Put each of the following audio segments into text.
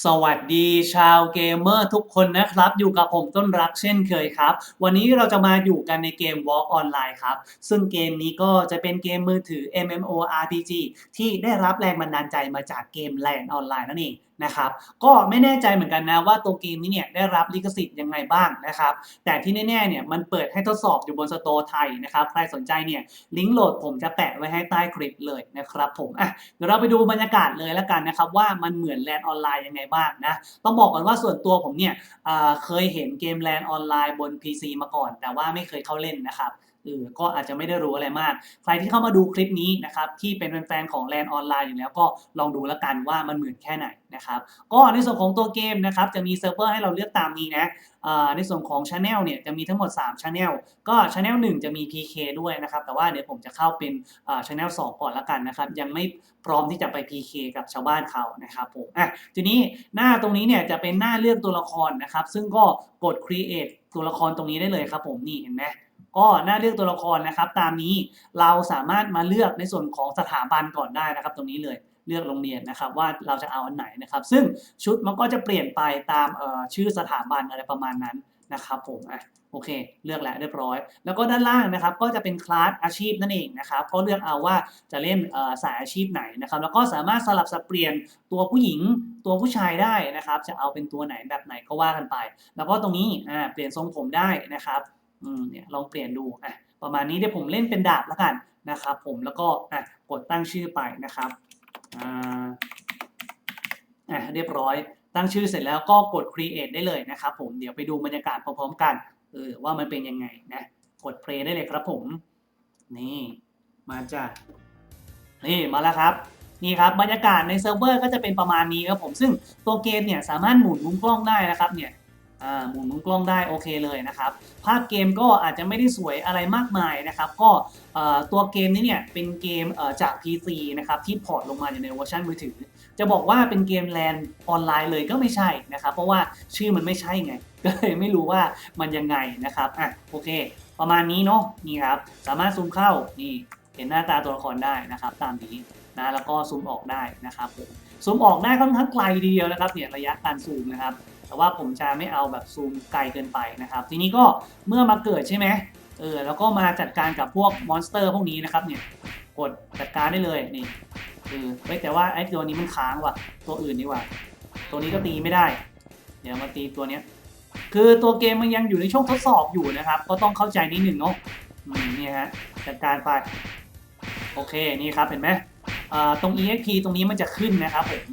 สวัสดีชาวเกมเมอร์ทุกคนนะครับ อยู่กับผมต้นรักเช่นเคยครับ วันนี้เราจะมาอยู่กันในเกม Walk Online ครับ ซึ่งเกมนี้ก็จะเป็นเกมมือถือ MMORPG ที่ได้รับแรงบันดาลใจมาจากเกม Land Online นั่นเองนะครับ ก็ไม่แน่ใจเหมือนกันนะว่าตัวเกมนี้เนี่ยได้รับลิขสิทธิ์ยังไงบ้างนะครับ แต่ที่แน่ๆเนี่ยมันเปิดให้ทดสอบอยู่บนสโตร์ไทยนะครับ ใครสนใจเนี่ยลิงก์โหลดผมจะแปะไว้ให้ใต้คลิปเลยนะครับผมอะเดี๋ยวเราไปดูบรรยากาศเลยแล้วกันนะครับว่ามันเหมือนแลนด์ออนไลน์ยังไงบ้างนะต้องบอกก่อนว่าส่วนตัวผมเนี่ยเคยเห็นเกมแลนด์ออนไลน์บน PC มาก่อน แต่ว่าไม่เคยเข้าเล่นนะครับ เออก็อาจจะไม่ได้รู้อะไรมาก ใครที่เข้ามาดูคลิปนี้นะครับที่เป็นแฟนๆของแลนออนไลน์อยู่แล้วก็ลองดูแล้วกันว่ามันเหมือนแค่ไหนนะครับก็ในส่วนของตัวเกมนะครับจะมีเซิร์ฟเวอร์ให้เราเลือกตามนี้นะในส่วนของ Channel เนี่ยจะมีทั้งหมด 3 Channel ก็ Channel 1 จะมี PK ด้วยนะครับแต่ว่าเดี๋ยวผมจะเข้าเป็นอ่า Channel 2ก่อนละกันนะครับยังไม่พร้อมที่จะไป PK กับชาวบ้านเขานะครับผมอะทีนี้หน้าตรงนี้เนี่ยจะเป็นหน้าเลือกตัวละครนะครับ ซึ่งก็กด create ตัวละครตรงนี้ได้เลยครับผมนี่เห็นไหม ก็หน้าเลือกตัวละครนะครับ ตามนี้เราสามารถมาเลือกในส่วนของสถาบันก่อนได้นะครับ ตรงนี้เลยเลือกโรงเรียนนะครับว่าเราจะเอาอันไหนนะครับ ซึ่งชุดมันก็จะเปลี่ยนไปตามชื่อสถาบันอะไรประมาณนั้นนะครับผมอะโอเค เลือกแล้วเรียบร้อย แล้วก็ด้านล่างนะครับ ก็จะเป็นคลาสอาชีพนั่นเองนะครับก็เลือกเอาว่าจะเล่นสายอาชีพไหนนะครับ แล้วก็สามารถสลับสับเปลี่ยนตัวผู้หญิงตัวผู้ชายได้นะครับ จะเอาเป็นตัวไหนแบบไหนก็ว่ากันไป แล้วก็ตรงนี้อ่าเปลี่ยนทรงผมได้นะครับ อืมเนี่ยลองเปลี่ยนดูอะประมาณนี้เดี๋ยวผมเล่นเป็นดาบแล้วกันนะครับ ผมแล้วก็อะกดตั้งชื่อไปนะครับอ่าอะเรียบร้อย ตั้งชื่อเสร็จแล้วก็กด create ได้เลยนะครับผมเดี๋ยวไปดูบรรยากาศพร้อมๆกันเออว่ามันเป็นยังไงนะกด play ได้เลยครับผม นี่มาจ้ะนี่มาแล้วครับนี่ครับบรรยากาศในเซิร์ฟเวอร์ก็จะเป็นประมาณนี้ครับผมซึ่งตัวเกมเนี่ยสามารถหมุนมุมกล้องได้นะครับเนี่ย หมุนมุมกล้องได้โอเคเลยนะครับ ภาพเกมก็อาจจะไม่ได้สวยอะไรมากมายนะครับ ก็ตัวเกมนี้เนี่ยเป็นเกมจาก PC นะครับที่พอร์ตลงมาอยู่ในเวอร์ชันมือถือ จะบอกว่าเป็นเกมแลนด์ออนไลน์เลยก็ไม่ใช่นะครับ เพราะว่าชื่อมันไม่ใช่ไง ก็เลยไม่รู้ว่ามันยังไงนะครับอะโอเค ประมาณนี้เนาะนี่ครับสามารถซูมเข้านี่เห็นหน้าตาตัวละครได้นะครับ ตามนี้นะแล้วก็ซูมออกได้นะครับผมซูมออกได้ค่อนข้างไกลทีเดียวนะครับเนี่ยระยะการซูมนะครับ แต่ว่าผมจะไม่เอาแบบซูมไกลเกินไปนะครับ ทีนี้ก็เมื่อมาเกิดใช่ไหมเออแล้วก็มาจัดการกับพวกมอนสเตอร์พวกนี้นะครับเนี่ยกดจัดการได้เลยนี่เออเฮ้ยแต่ว่าไอ้ตัวนี้มันค้างว่ะตัวอื่นดีกว่า ตัวนี้ก็ตีไม่ได้ เดี๋ยวมาตีตัวเนี้ยคือตัวเกมมันยังอยู่ในช่วงทดสอบอยู่นะครับ ก็ต้องเข้าใจนิดหนึ่งเนาะนี่ฮะจัดการไปโอเคนี่ครับเห็นไหมอ่าตรง exp ตรงนี้มันจะขึ้นนะครับผม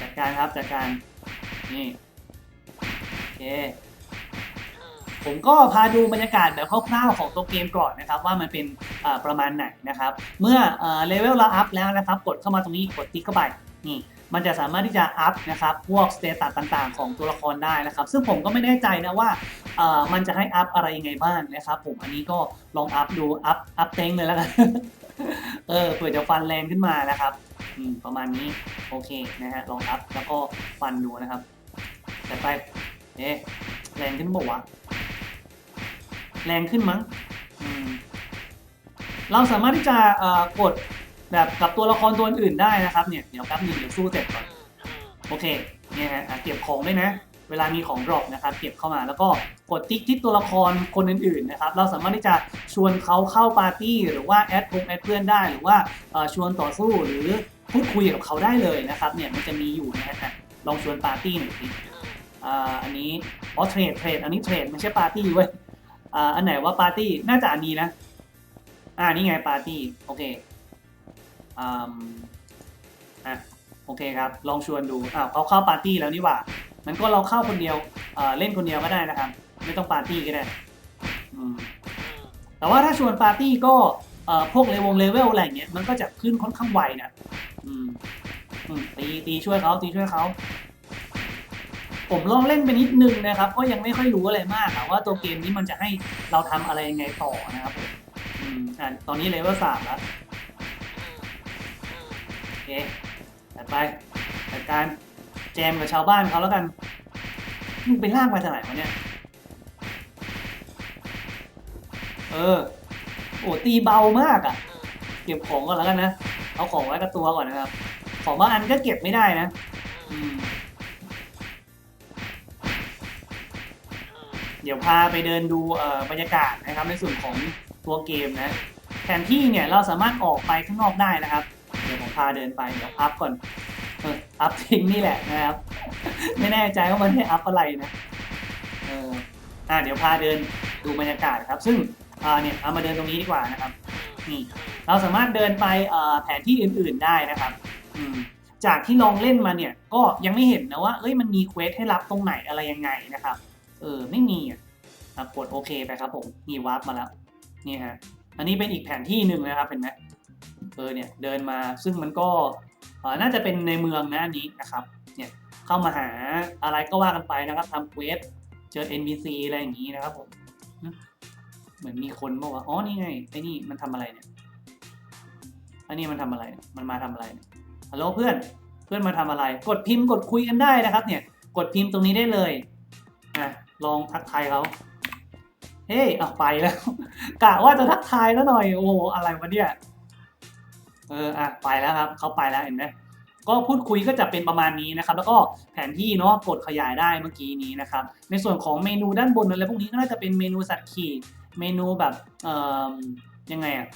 จัดการครับจัดการ นี่โอเคผมก็พาดูบรรยากาศแบบคร่าวๆของตัวเกมก่อนนะครับว่ามันเป็นประมาณไหนนะครับ เมื่อเลเวลเราอัพแล้วนะครับ กดเข้ามาตรงนี้กดติ๊กเข้าไปนี่มันจะสามารถที่จะอัพนะครับพวกสเตตัสต่างๆ ของตัวละครได้นะครับ ซึ่งผมก็ไม่แน่ใจนะว่ามันจะให้อัพอะไรยังไงบ้างนะครับ ผมอันนี้ก็ลองอัพดูอัพอัพเต็งเลยแล้วกันเออเผื่อจะฟันแรงขึ้นมานะครับประมาณนี้โอเคนะฮะลองอัพแล้วก็ฟันดูนะครับ แต่ไปเอ๊ะแรงขึ้นบอกว่าแรงขึ้นมั้งเราสามารถที่จะกดแบบกับตัวละครตัวอื่นได้นะครับเนี่ยเดี๋ยวแป๊บนึงเดี๋ยวสู้เสร็จก่อนโอเคเนี่ยฮะเก็บของด้วยนะ เวลามีของดรอปนะครับ เก็บเข้ามาแล้วก็กดติ๊กที่ตัวละครคนอื่นๆนะครับ เราสามารถที่จะชวนเขาเข้าปาร์ตี้หรือว่าแอดพงแอดเพื่อนได้ หรือว่าชวนต่อสู้หรือพูดคุยกับเขาได้เลยนะครับเนี่ยมันจะมีอยู่นะฮะอะลองชวนปาร์ตี้หน่อยสิ อันนี้อ๋อเทรดเทรดอันนี้เทรดไม่ใช่ปาร์ตี้เว้ยอันไหนว่าปาร์ตี้น่าจะอันนี้นะอ่านี่ไงปาร์ตี้โอเคอะโอเคครับ ลองชวนดูอ้าวเขาเข้าปาร์ตี้แล้วนี่หว่ามันก็เราเข้าคนเดียวเล่นคนเดียวก็ได้นะครับ ไม่ต้องปาร์ตี้ก็ได้แต่ว่าถ้าชวนปาร์ตี้ก็พวกเลวลเลเวลอะไรเงี้ยมันก็จะขึ้นค่อนข้างไวนะตีตีช่วยเขาตีช่วยเขา ผมลองเล่นไปนิดนึงนะครับ ก็ยังไม่ค่อยรู้อะไรมากว่าตัวเกมนี้มันจะให้เราทำอะไรยังไงต่อนะครับอืมอะตอนนี้เลเวลสามแล้วโอเคจัดไปจัดการแจมกับชาวบ้านเขาแล้วกันมึงไปลากมาจากไหนวะเนี่ยเออโอ้ตีเบามากอะ่ะ เก็บของก่อนแล้วกันนะ เอาของไว้กับตัวก่อนนะครับ ของบางอันก็เก็บไม่ได้นะ อืม เดี๋ยวพาไปเดินดูบรรยากาศนะครับในส่วนของตัวเกมนะแผนที่เนี่ยเราสามารถออกไปข้างนอกได้นะครับ เดี๋ยวผมพาเดินไปเดี๋ยวอัพก่อนอัพทิ้งนี่แหละนะครับ ไม่แน่ใจว่ามันให้อัพอะไรนะเอออ่าเดี๋ยวพาเดินดูบรรยากาศครับ ซึ่งอ่าเนี่ยเอามาเดินตรงนี้ดีกว่านะครับนี่เราสามารถเดินไปแผนที่อื่นๆได้นะครับจากที่ลองเล่นมาเนี่ยก็ยังไม่เห็นนะว่าเอ้ยมันมีเควสให้รับตรงไหนอะไรยังไงนะครับ เออไม่มีอะกดโอเคไปครับผมนี่วาร์ปมาแล้วนี่ฮะอันนี้เป็นอีกแผนที่หนึ่งนะครับเห็นไหมเออเนี่ยเดินมาซึ่งมันก็เออน่าจะเป็นในเมืองนะอันนี้นะครับเนี่ยเข้ามาหาอะไรก็ว่ากันไปนะครับทำเควสเจอ NPC อะไรอย่างนี้นะครับผมเหมือนมีคนบอกว่าอ๋อนี่ไงไอ้นี่มันทำอะไรเนี่ยอันนี้มันทำอะไร มันมาทำอะไรฮัลโหลเพื่อนเพื่อนมาทำอะไร กดพิมพ์กดคุยกันได้นะครับ เนี่ย กดพิมพ์ตรงนี้ได้เลยอะ ลองทักทายเขาเฮ้ยอะไปแล้วกะว่าจะทักทายแล้วหน่อย โอ้โหอะไรวะเนี่ย เอออะไปแล้วครับเขาไปแล้วเห็นไหมก็พูดคุยก็จะเป็นประมาณนี้นะครับ แล้วก็แผนที่เนาะกดขยายได้เมื่อกี้นี้นะครับ ในส่วนของเมนูด้านบนอะไรพวกนี้ก็น่าจะเป็นเมนูสัตว์ขี่เมนูแบบเอ่อยังไงอะ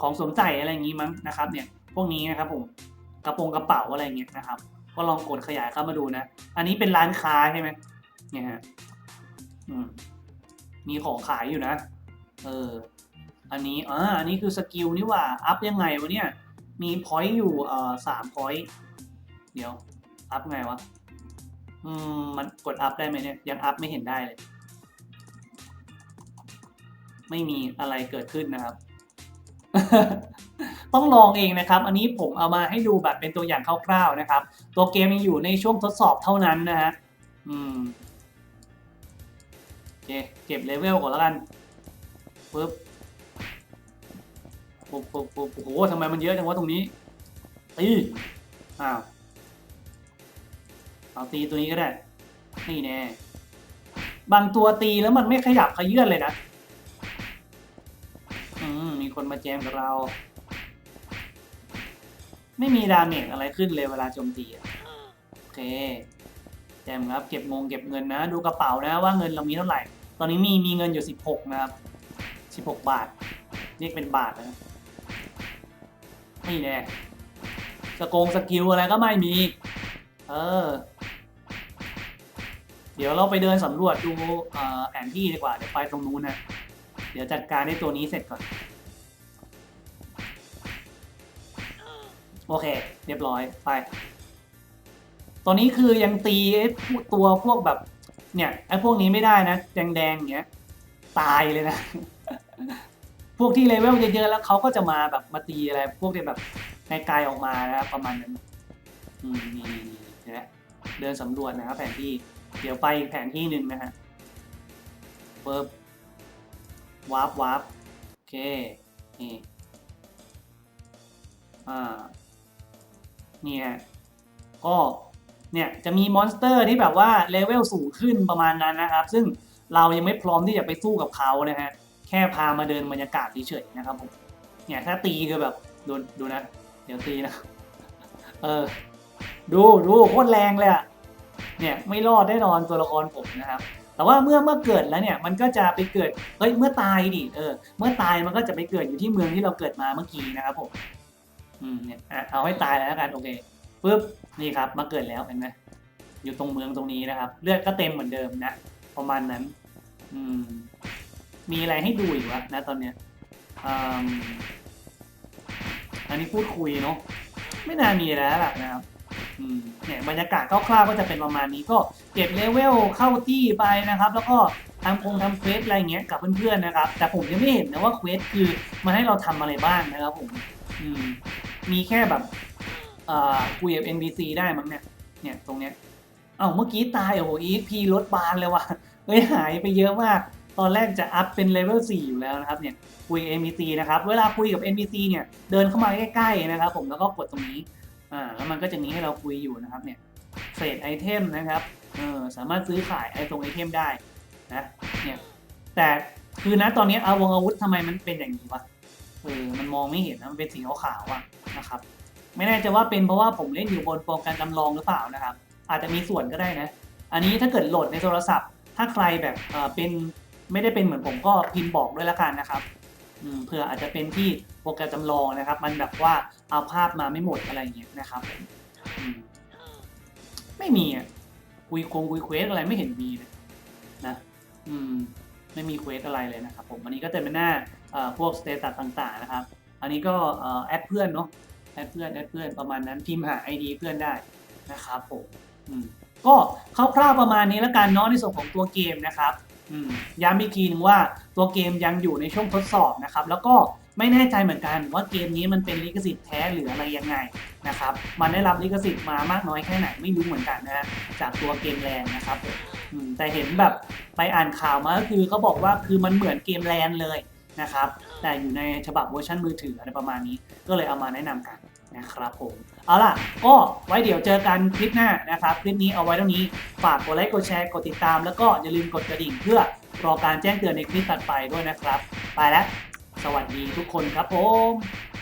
ของสวมใส่อะไรอย่างนี้มั้งนะครับ เนี่ยพวกนี้นะครับผมกระโปรงกระเป๋าอะไรอย่างเงี้ยนะครับ ก็ลองกดขยายเข้ามาดูนะ อันนี้เป็นร้านค้าใช่ไหมเนี่ยฮะ มีของขายอยู่นะ เออ อันนี้อ่าอันนี้คือสกิลนี่ว่า อัพยังไงวะเนี่ย มีพอยต์อยู่เอ่อสามพอยต์เดี๋ยว อัพไงวะ อืม มันกดอัพได้ไหมเนี่ย ยังอัพไม่เห็นได้เลย ไม่มีอะไรเกิดขึ้นนะครับ ต้องลองเองนะครับ อันนี้ผมเอามาให้ดูแบบเป็นตัวอย่างคร่าวๆนะครับ ตัวเกมยังอยู่ในช่วงทดสอบเท่านั้นนะฮะ อืม เคเก็บเลเวลก่อนแล้วกันปึ๊บปุ๊บปุ๊บปุ๊บโอ้โหทำไมมันเยอะจังวะตรงนี้ตีอ้าวเอาตีตัวนี้ก็ได้ นี่แน่ บางตัวตีแล้วมันไม่ขยับขยื่นเลยนะ อืม มีคนมาแจมกับเรา ไม่มีดาเมจอะไรขึ้นเลยเวลาโจมตีอะโอเค แจมครับเก็บงงเก็บเงินนะ ดูกระเป๋านะว่าเงินเรามีเท่าไหร่ ตอนนี้มีมีเงินอยู่สิบหกนะครับสิบหกบาท เรียกเป็นบาทนะนี่แน่สกงสกิลอะไรก็ไม่มี เออ เดี๋ยวเราไปเดินสำรวจดูเอ่อแผนที่ดีกว่า เดี๋ยวไปตรงนู้นนะเดี๋ยวจัดการในตัวนี้เสร็จก่อน โอเค เรียบร้อยไป ตอนนี้คือยังตีไอ้ตัวพวกแบบเนี่ยไอ้พวกนี้ไม่ได้นะแดงๆอย่างเงี้ยตายเลยนะ พวกที่เลเวลเยอะๆแล้วเขาก็จะมาแบบมาตีอะไร พวกที่แบบไกลๆออกมานะครับประมาณนั้นอืมนี่นี่เห็นไหมเดินสำรวจนะครับแผนที่เดี๋ยวไปแผนที่หนึ่งนะฮะเปิบวาร์ปวาร์ปโอเคนี่อ่านี่ฮะก็ เนี่ยจะมีมอนสเตอร์ที่แบบว่าเลเวลสูงขึ้นประมาณนั้นนะครับ ซึ่งเรายังไม่พร้อมที่จะไปสู้กับเขานะฮะแค่พามาเดินบรรยากาศเฉยๆนะครับผมเนี่ยถ้าตีคือแบบดูดูนะ เดี๋ยวตีนะ เออ ดูดูโคตรแรงเลยอะเนี่ยไม่รอดแน่นอนตัวละครผมนะครับ แต่ว่าเมื่อเมื่อเกิดแล้วเนี่ยมันก็จะไปเกิดเฮ้ยเมื่อตายดิเออ เมื่อตายมันก็จะไปเกิดอยู่ที่เมืองที่เราเกิดมาเมื่อกี้นะครับผมอืมเนี่ยเอาให้ตายแล้วกันโอเค ปุ๊บนี่ครับมาเกิดแล้วเห็นไหมอยู่ตรงเมืองตรงนี้นะครับ เลือดก็เต็มเหมือนเดิมนะประมาณนั้น อืม มีอะไรให้ดูอีกวะนะตอนเนี้ยอ,อันนี้พูดคุยเนาะไม่น่ามีแล้วล่ะนะครับอืมเนี่ยบรรยากาศคร่าวๆก็จะเป็นประมาณนี้ก็เก็บเลเวลเข้าที่ไปนะครับ แล้วก็ทำคงทำเควสอะไรเงี้ยกับเพื่อนๆนะครับ แต่ผมยังไม่เห็นนะว่าเควสคือมาให้เราทำอะไรบ้างนะครับผมอืมมีแค่แบบ คุยกับ NPC ได้มั้งเนี่ย เนี่ยตรงเนี้ย เอ้าเมื่อกี้ตายโอ้โห EXP ลดบานเลยว่ะเฮ้ยหายไปเยอะมาก ตอนแรกจะอัพเป็นเลเวล4อยู่แล้วนะครับเนี่ยคุย NPC นะครับ เวลาคุยกับ NPC เนี่ยเดินเข้ามาใกล้ๆนะครับ ผมแล้วก็กดตรงนี้ อ่าแล้วมันก็จะมีให้เราคุยอยู่นะครับเนี่ยเศษไอเทมนะครับ เออสามารถซื้อขายไอตรงไอเทมได้นะ เนี่ย แต่คือนะตอนนี้อาวงอาวุธทำไมมันเป็นอย่างนี้วะ เออ มันมองไม่เห็นนะมันเป็นสีขาวๆอะนะครับ ไม่แน่ใจว่าเป็นเพราะว่าผมเล่นอยู่บนโปรแกรมจำลองหรือเปล่านะครับ อาจจะมีส่วนก็ได้นะ อันนี้ถ้าเกิดโหลดในโทรศัพท์ ถ้าใครแบบเป็นไม่ได้เป็นเหมือนผมก็พิมพ์บอกด้วยละกันนะครับเผื่ออาจจะเป็นที่โปรแกรมจำลองนะครับ มันแบบว่าเอาภาพมาไม่หมดอะไรอย่างเงี้ยนะครับมไม่มีอะคุยคงคุยเควสอะไรไม่เห็นมีเลยนะอืมไม่มีเควสอะไรเลยนะครับผมอันนี้ก็จะเป็นหน้าพวกสเตตัสต่างๆนะครับ อันนี้ก็แอดเพื่อนเนาะ แอดเพื่อนแอดเพื่อนประมาณนั้นพิมพ์หา ID เพื่อนได้นะครับผมก็คร่าวๆประมาณนี้แล้วกันเนาะในส่วนของตัวเกมนะครับย้ำอีกทีหนึ่งว่าตัวเกมยังอยู่ในช่วงทดสอบนะครับ แล้วก็ไม่แน่ใจเหมือนกันว่าเกมนี้มันเป็นลิขสิทธิ์แท้หรืออะไรยังไงนะครับ มันได้รับลิขสิทธิ์มามากน้อยแค่ไหนไม่รู้เหมือนกันนะฮะจากตัวเกมแลนนะครับแต่เห็นแบบไปอ่านข่าวมาก็คือเขาบอกว่าคือมันเหมือนเกมแลนเลย นะครับ แต่อยู่ในฉบับเวอร์ชันมือถืออะไรประมาณนี้ ก็เลยเอามาแนะนำกันนะครับผม เอาล่ะ ก็ไว้เดี๋ยวเจอกันคลิปหน้านะครับ คลิปนี้เอาไว้เท่านี้ ฝากกดไลค์ กดแชร์ กดติดตาม แล้วก็อย่าลืมกดกระดิ่งเพื่อรอการแจ้งเตือนในคลิปถัดไปด้วยนะครับ ไปแล้ว สวัสดีทุกคนครับผม